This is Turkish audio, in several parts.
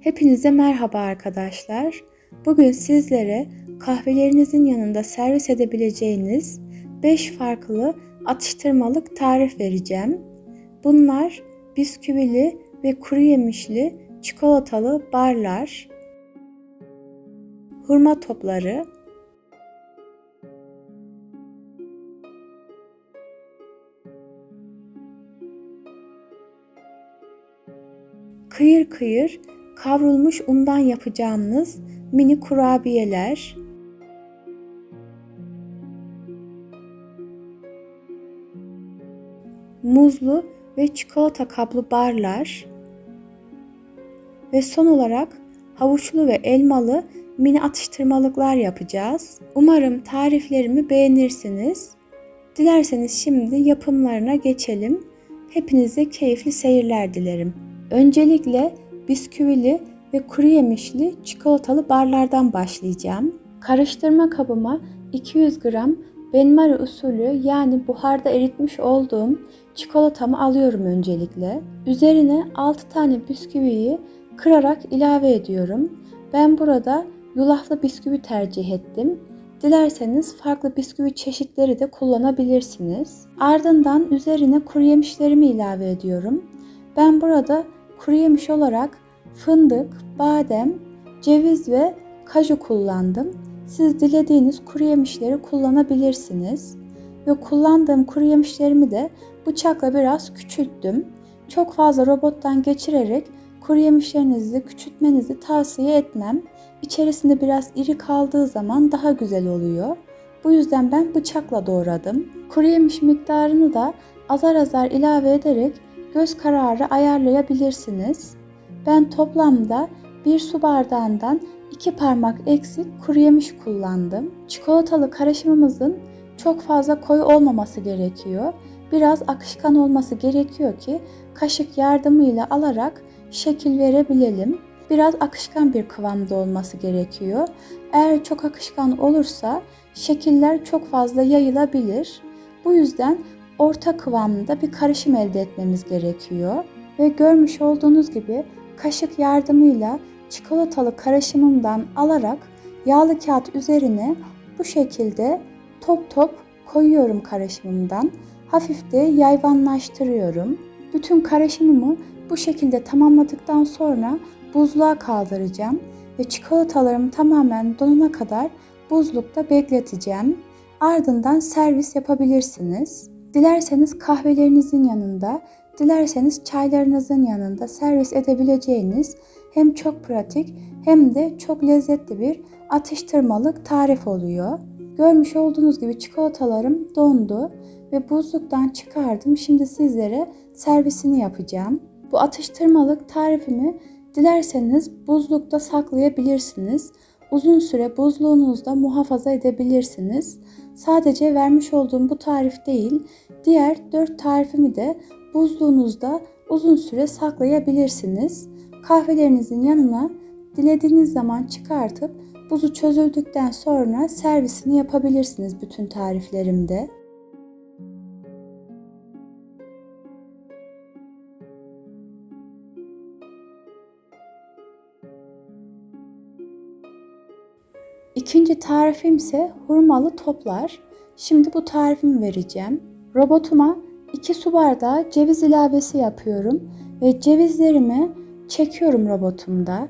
Hepinize merhaba arkadaşlar. Bugün sizlere kahvelerinizin yanında servis edebileceğiniz 5 farklı atıştırmalık tarif vereceğim. Bunlar bisküvili ve kuru yemişli çikolatalı barlar, hurma topları, kıyır kıyır kavrulmuş undan yapacağımız mini kurabiyeler, muzlu ve çikolata kaplı barlar ve son olarak havuçlu ve elmalı mini atıştırmalıklar yapacağız. Umarım tariflerimi beğenirsiniz. Dilerseniz şimdi yapımlarına geçelim. Hepinize keyifli seyirler dilerim. Öncelikle bisküvili ve kuru yemişli çikolatalı barlardan başlayacağım. Karıştırma kabıma 200 gram benmari usulü yani buharda eritmiş olduğum çikolatamı alıyorum öncelikle. Üzerine 6 tane bisküviyi kırarak ilave ediyorum. Ben burada yulaflı bisküvi tercih ettim. Dilerseniz farklı bisküvi çeşitleri de kullanabilirsiniz. Ardından üzerine kuru yemişlerimi ilave ediyorum. Ben burada kuru yemiş olarak fındık, badem, ceviz ve kaju kullandım. Siz dilediğiniz kuru yemişleri kullanabilirsiniz. Ve kullandığım kuru yemişlerimi de bıçakla biraz küçülttüm. Çok fazla robottan geçirerek kuru yemişlerinizi küçültmenizi tavsiye etmem. İçerisinde biraz iri kaldığı zaman daha güzel oluyor. Bu yüzden ben bıçakla doğradım. Kuru yemiş miktarını da azar azar ilave ederek göz kararı ayarlayabilirsiniz. Ben toplamda bir su bardağından iki parmak eksik kuru yemiş kullandım. Çikolatalı karışımımızın çok fazla koyu olmaması gerekiyor. Biraz akışkan olması gerekiyor ki kaşık yardımıyla alarak şekil verebilelim. Biraz akışkan bir kıvamda olması gerekiyor. Eğer çok akışkan olursa şekiller çok fazla yayılabilir. Bu yüzden orta kıvamda bir karışım elde etmemiz gerekiyor. Ve görmüş olduğunuz gibi kaşık yardımıyla çikolatalı karışımımdan alarak yağlı kağıt üzerine bu şekilde top top koyuyorum karışımımdan. Hafif de yayvanlaştırıyorum. Bütün karışımımı bu şekilde tamamladıktan sonra buzluğa kaldıracağım ve çikolatalarımı tamamen donana kadar buzlukta bekleteceğim. Ardından servis yapabilirsiniz. Dilerseniz kahvelerinizin yanında, dilerseniz çaylarınızın yanında servis edebileceğiniz hem çok pratik hem de çok lezzetli bir atıştırmalık tarif oluyor. Görmüş olduğunuz gibi çikolatalarım dondu ve buzluktan çıkardım. Şimdi sizlere servisini yapacağım. Bu atıştırmalık tarifimi dilerseniz buzlukta saklayabilirsiniz. Uzun süre buzluğunuzda muhafaza edebilirsiniz. Sadece vermiş olduğum bu tarif değil, diğer 4 tarifimi de buzluğunuzda uzun süre saklayabilirsiniz. Kahvelerinizin yanına dilediğiniz zaman çıkartıp buzu çözüldükten sonra servisini yapabilirsiniz bütün tariflerimde. Tarifim ise hurmalı toplar. Şimdi bu tarifimi vereceğim. Robotuma 2 su bardağı ceviz ilavesi yapıyorum ve cevizlerimi çekiyorum robotumda.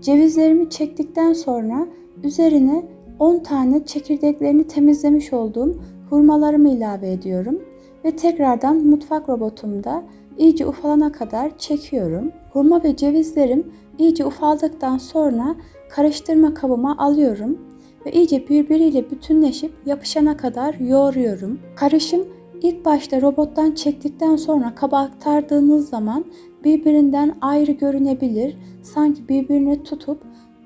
Cevizlerimi çektikten sonra üzerine 10 tane çekirdeklerini temizlemiş olduğum hurmalarımı ilave ediyorum ve tekrardan mutfak robotumda iyice ufalana kadar çekiyorum. Hurma ve cevizlerim iyice ufaldıktan sonra karıştırma kabıma alıyorum ve iyice birbiriyle bütünleşip yapışana kadar yoğuruyorum. Karışım ilk başta robottan çektikten sonra kaba aktardığınız zaman birbirinden ayrı görünebilir. Sanki birbirine tutup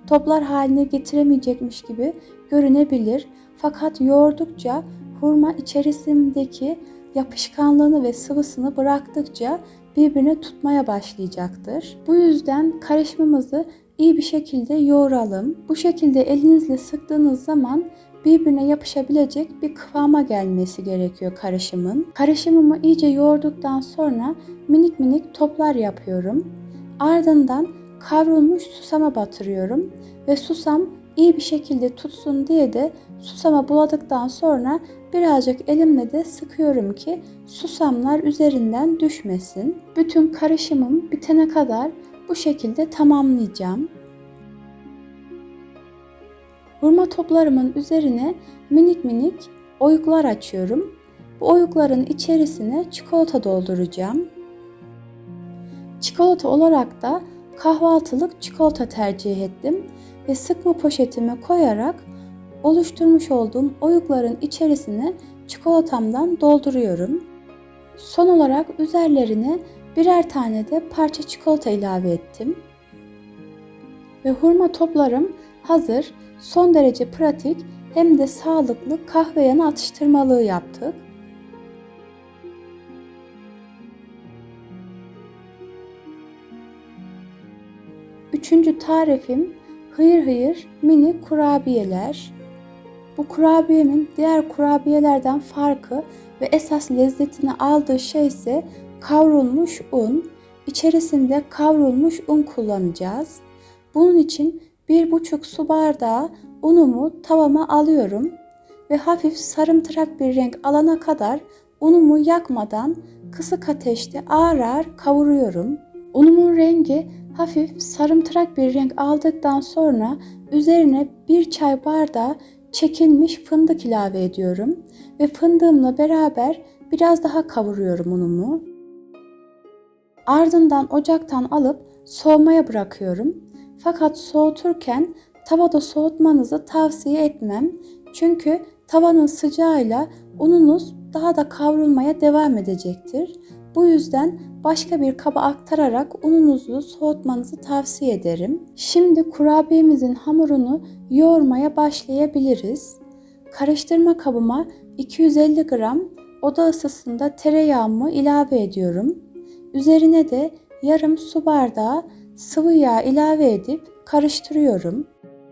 toplar haline getiremeyecekmiş gibi görünebilir. Fakat yoğurdukça hurma içerisindeki yapışkanlığını ve sıvısını bıraktıkça birbirine tutmaya başlayacaktır. Bu yüzden karışımımızı iyi bir şekilde yoğuralım. Bu şekilde elinizle sıktığınız zaman birbirine yapışabilecek bir kıvama gelmesi gerekiyor karışımın. Karışımımı iyice yoğurduktan sonra minik minik toplar yapıyorum. Ardından kavrulmuş susama batırıyorum ve susam iyi bir şekilde tutsun diye de susama buladıktan sonra birazcık elimle de sıkıyorum ki susamlar üzerinden düşmesin. Bütün karışımım bitene kadar bu şekilde tamamlayacağım. Hurma toplarımın üzerine minik minik oyuklar açıyorum. Bu oyukların içerisine çikolata dolduracağım. Çikolata olarak da kahvaltılık çikolata tercih ettim ve sıkma poşetime koyarak oluşturmuş olduğum oyukların içerisine çikolatamdan dolduruyorum. Son olarak üzerlerine birer tane de parça çikolata ilave ettim. Ve hurma toplarım hazır. Son derece pratik hem de sağlıklı kahve yanı atıştırmalığı yaptık. Üçüncü tarifim hıyır hıyır mini kurabiyeler. Bu kurabiyemin diğer kurabiyelerden farkı ve esas lezzetini aldığı şey ise kavrulmuş un. İçerisinde kavrulmuş un kullanacağız. Bunun için bir buçuk su bardağı unumu tavama alıyorum ve hafif sarımtırak bir renk alana kadar unumu yakmadan kısık ateşte ağır ağır kavuruyorum. Unumun rengi hafif sarımtırak bir renk aldıktan sonra üzerine bir çay bardağı çekilmiş fındık ilave ediyorum ve fındığımla beraber biraz daha kavuruyorum unumu. Ardından ocaktan alıp soğumaya bırakıyorum. Fakat soğuturken tavada soğutmanızı tavsiye etmem. Çünkü tavanın sıcağıyla ununuz daha da kavrulmaya devam edecektir. Bu yüzden başka bir kaba aktararak ununuzu soğutmanızı tavsiye ederim. Şimdi kurabiyemizin hamurunu yoğurmaya başlayabiliriz. Karıştırma kabıma 250 gram oda ısısında tereyağımı ilave ediyorum. Üzerine de yarım su bardağı sıvı yağ ilave edip karıştırıyorum.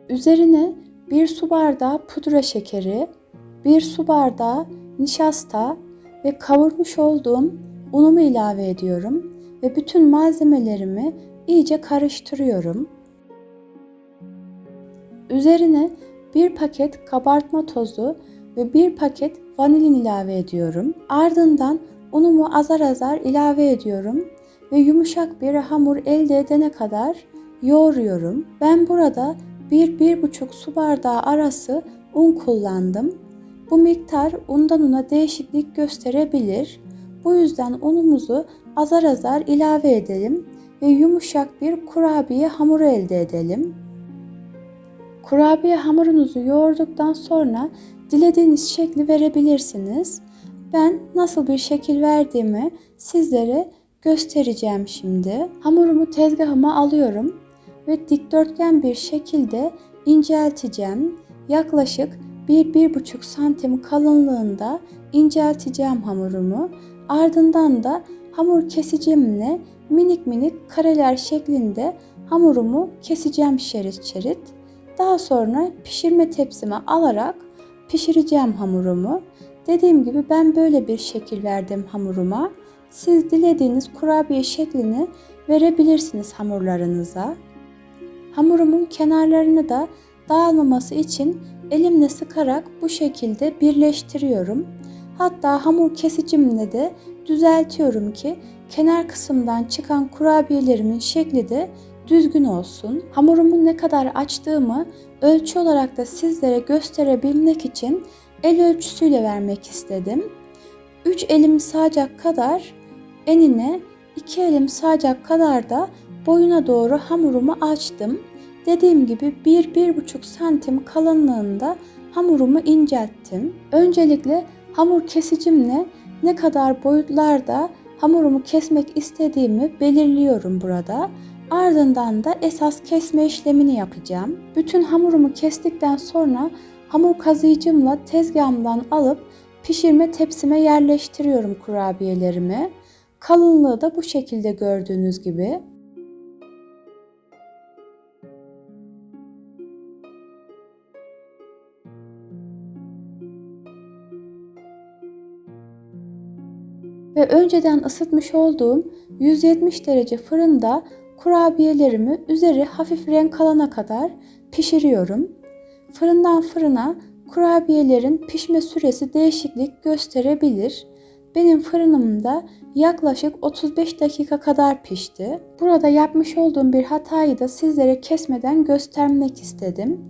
Üzerine bir su bardağı pudra şekeri, bir su bardağı nişasta ve kavurmuş olduğum unumu ilave ediyorum ve bütün malzemelerimi iyice karıştırıyorum. Üzerine bir paket kabartma tozu ve bir paket vanilin ilave ediyorum. Ardından unumu azar azar ilave ediyorum ve yumuşak bir hamur elde edene kadar yoğuruyorum. Ben burada 1-1,5 su bardağı arası un kullandım. Bu miktar undan una değişiklik gösterebilir. Bu yüzden unumuzu azar azar ilave edelim ve yumuşak bir kurabiye hamuru elde edelim. Kurabiye hamurunuzu yoğurduktan sonra dilediğiniz şekli verebilirsiniz. Ben nasıl bir şekil verdiğimi sizlere göstereceğim şimdi. Hamurumu tezgahıma alıyorum ve dikdörtgen bir şekilde incelteceğim. Yaklaşık 1-1,5 santim kalınlığında incelteceğim hamurumu. Ardından da hamur kesicimle minik minik kareler şeklinde hamurumu keseceğim şerit şerit. Daha sonra pişirme tepsime alarak pişireceğim hamurumu. Dediğim gibi ben böyle bir şekil verdim hamuruma. Siz dilediğiniz kurabiye şeklini verebilirsiniz hamurlarınıza. Hamurumun kenarlarını da dağılmaması için elimle sıkarak bu şekilde birleştiriyorum. Hatta hamur kesicimle de düzeltiyorum ki kenar kısımdan çıkan kurabiyelerimin şekli de düzgün olsun. Hamurumu ne kadar açtığımı ölçü olarak da sizlere gösterebilmek için el ölçüsüyle vermek istedim. 3 elim sağacak kadar enine, 2 elim sağacak kadar da boyuna doğru hamurumu açtım. Dediğim gibi 1-1,5 santim kalınlığında hamurumu incelttim. Öncelikle hamur kesicimle ne kadar boyutlarda hamurumu kesmek istediğimi belirliyorum burada. Ardından da esas kesme işlemini yapacağım. Bütün hamurumu kestikten sonra hamur kazıyıcımla tezgahımdan alıp pişirme tepsime yerleştiriyorum kurabiyelerimi. Kalınlığı da bu şekilde gördüğünüz gibi. ve önceden ısıtmış olduğum 170 derece fırında kurabiyelerimi üzeri hafif renk alana kadar pişiriyorum. Fırından fırına kurabiyelerin pişme süresi değişiklik gösterebilir. Benim fırınımda yaklaşık 35 dakika kadar pişti. Burada yapmış olduğum bir hatayı da sizlere kesmeden göstermek istedim.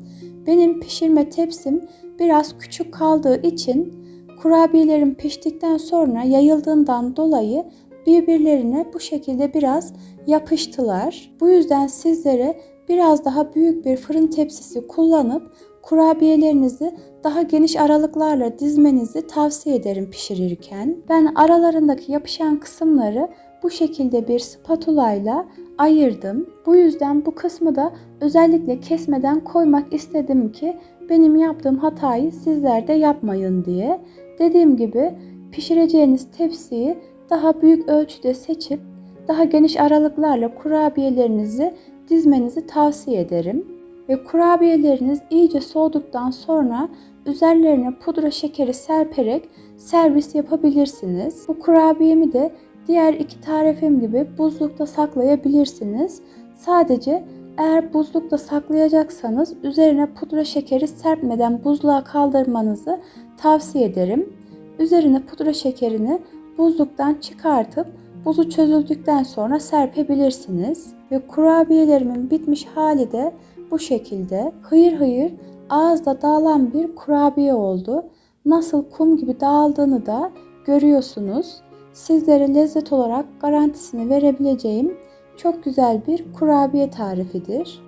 Benim pişirme tepsim biraz küçük kaldığı için kurabiyelerim piştikten sonra yayıldığından dolayı birbirlerine bu şekilde biraz yapıştılar. Bu yüzden sizlere biraz daha büyük bir fırın tepsisi kullanıp kurabiyelerinizi daha geniş aralıklarla dizmenizi tavsiye ederim pişirirken. Ben aralarındaki yapışan kısımları bu şekilde bir spatula ile ayırdım. Bu yüzden bu kısmı da özellikle kesmeden koymak istedim ki benim yaptığım hatayı sizler de yapmayın diye. Dediğim gibi pişireceğiniz tepsiyi daha büyük ölçüde seçip daha geniş aralıklarla kurabiyelerinizi dizmenizi tavsiye ederim. Ve kurabiyeleriniz iyice soğuduktan sonra üzerlerine pudra şekeri serperek servis yapabilirsiniz. Bu kurabiyemi de diğer iki tarifim gibi buzlukta saklayabilirsiniz. Sadece eğer buzlukta saklayacaksanız üzerine pudra şekeri serpmeden buzluğa kaldırmanızı tavsiye ederim. Üzerine pudra şekerini buzluktan çıkartıp buzu çözüldükten sonra serpebilirsiniz. Ve kurabiyelerimin bitmiş hali de bu şekilde hıyır hıyır ağızda dağılan bir kurabiye oldu. Nasıl kum gibi dağıldığını da görüyorsunuz. Sizlere lezzet olarak garantisini verebileceğim çok güzel bir kurabiye tarifidir.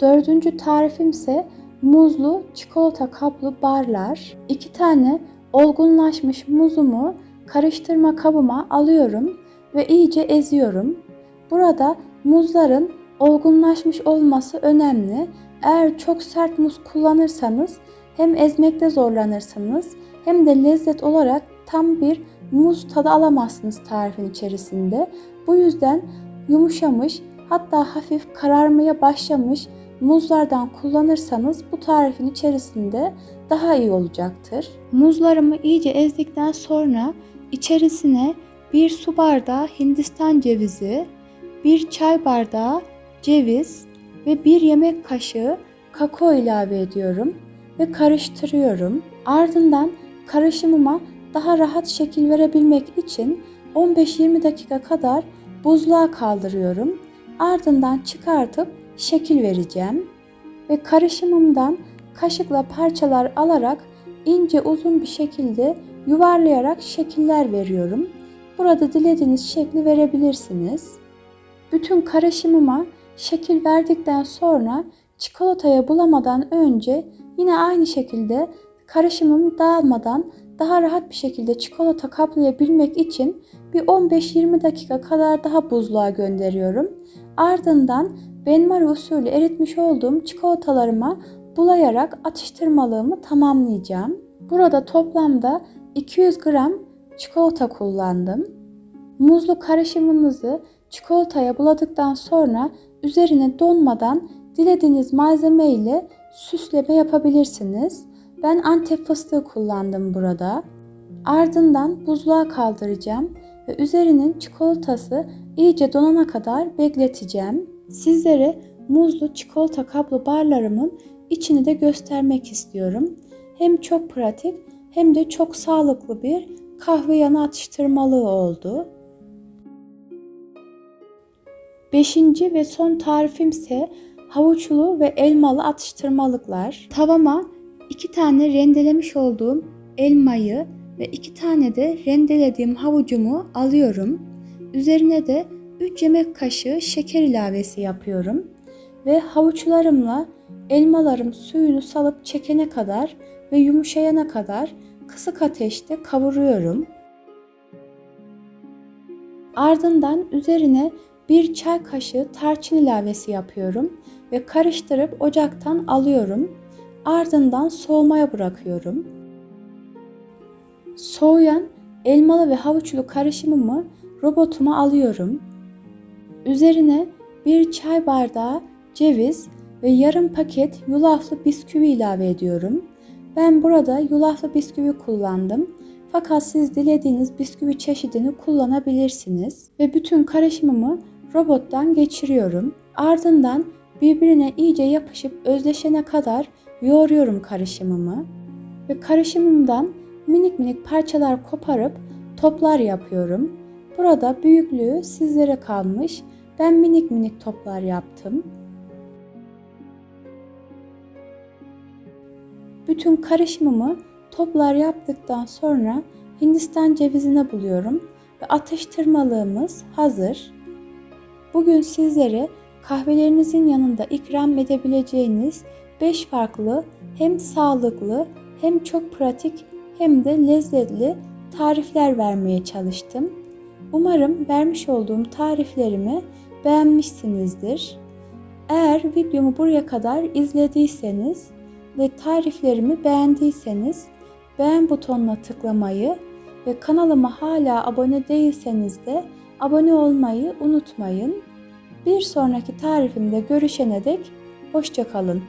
Dördüncü tarifim ise muzlu çikolata kaplı barlar. İki tane olgunlaşmış muzumu karıştırma kabıma alıyorum ve iyice eziyorum. Burada muzların olgunlaşmış olması önemli. Eğer çok sert muz kullanırsanız hem ezmekte zorlanırsınız hem de lezzet olarak tam bir muz tadı alamazsınız tarifin içerisinde. Bu yüzden yumuşamış hatta hafif kararmaya başlamış muzlardan kullanırsanız bu tarifin içerisinde daha iyi olacaktır. Muzlarımı iyice ezdikten sonra içerisine bir su bardağı hindistan cevizi, bir çay bardağı ceviz ve bir yemek kaşığı kakao ilave ediyorum ve karıştırıyorum. Ardından karışımıma daha rahat şekil verebilmek için 15-20 dakika kadar buzluğa kaldırıyorum. Ardından çıkartıp şekil vereceğim ve karışımımdan kaşıkla parçalar alarak ince uzun bir şekilde yuvarlayarak şekiller veriyorum. Burada dilediğiniz şekli verebilirsiniz. Bütün karışımıma şekil verdikten sonra çikolataya bulamadan önce yine aynı şekilde karışımım dağılmadan daha rahat bir şekilde çikolata kaplayabilmek için bir 15-20 dakika kadar daha buzluğa gönderiyorum. Ardından benmari usulü eritmiş olduğum çikolatalarıma bulayarak atıştırmalığımı tamamlayacağım. Burada toplamda 200 gram çikolata kullandım. Muzlu karışımınızı çikolataya buladıktan sonra üzerine donmadan dilediğiniz malzeme ile süsleme yapabilirsiniz. Ben antep fıstığı kullandım burada. Ardından buzluğa kaldıracağım ve üzerinin çikolatası iyice donana kadar bekleteceğim. Sizlere muzlu çikolata kaplı barlarımın içini de göstermek istiyorum. Hem çok pratik hem de çok sağlıklı bir kahve yanı atıştırmalığı oldu. Beşinci ve son tarifim ise havuçlu ve elmalı atıştırmalıklar. Tavama iki tane rendelemiş olduğum elmayı ve iki tane de rendelediğim havucumu alıyorum. Üzerine de 3 yemek kaşığı şeker ilavesi yapıyorum ve havuçlarımla elmalarım suyunu salıp çekene kadar ve yumuşayana kadar kısık ateşte kavuruyorum. Ardından üzerine bir çay kaşığı tarçın ilavesi yapıyorum ve karıştırıp ocaktan alıyorum. Ardından soğumaya bırakıyorum. Soğuyan elmalı ve havuçlu karışımımı robotuma alıyorum. Üzerine bir çay bardağı ceviz ve yarım paket yulaflı bisküvi ilave ediyorum Ben burada yulaflı bisküvi kullandım. Fakat siz dilediğiniz bisküvi çeşidini kullanabilirsiniz. Ve bütün karışımımı robottan geçiriyorum. Ardından birbirine iyice yapışıp özleşene kadar yoğuruyorum karışımımı. Ve karışımımdan minik minik parçalar koparıp toplar yapıyorum. Burada büyüklüğü sizlere kalmış. Ben minik minik toplar yaptım. Bütün karışımımı toplar yaptıktan sonra Hindistan cevizine buluyorum ve atıştırmalığımız hazır. Bugün sizlere kahvelerinizin yanında ikram edebileceğiniz 5 farklı hem sağlıklı hem çok pratik hem de lezzetli tarifler vermeye çalıştım. Umarım vermiş olduğum tariflerimi beğenmişsinizdir. Eğer videomu buraya kadar izlediyseniz ve tariflerimi beğendiyseniz beğen butonuna tıklamayı ve kanalıma hala abone değilseniz de abone olmayı unutmayın. Bir sonraki tarifimde görüşene dek hoşçakalın.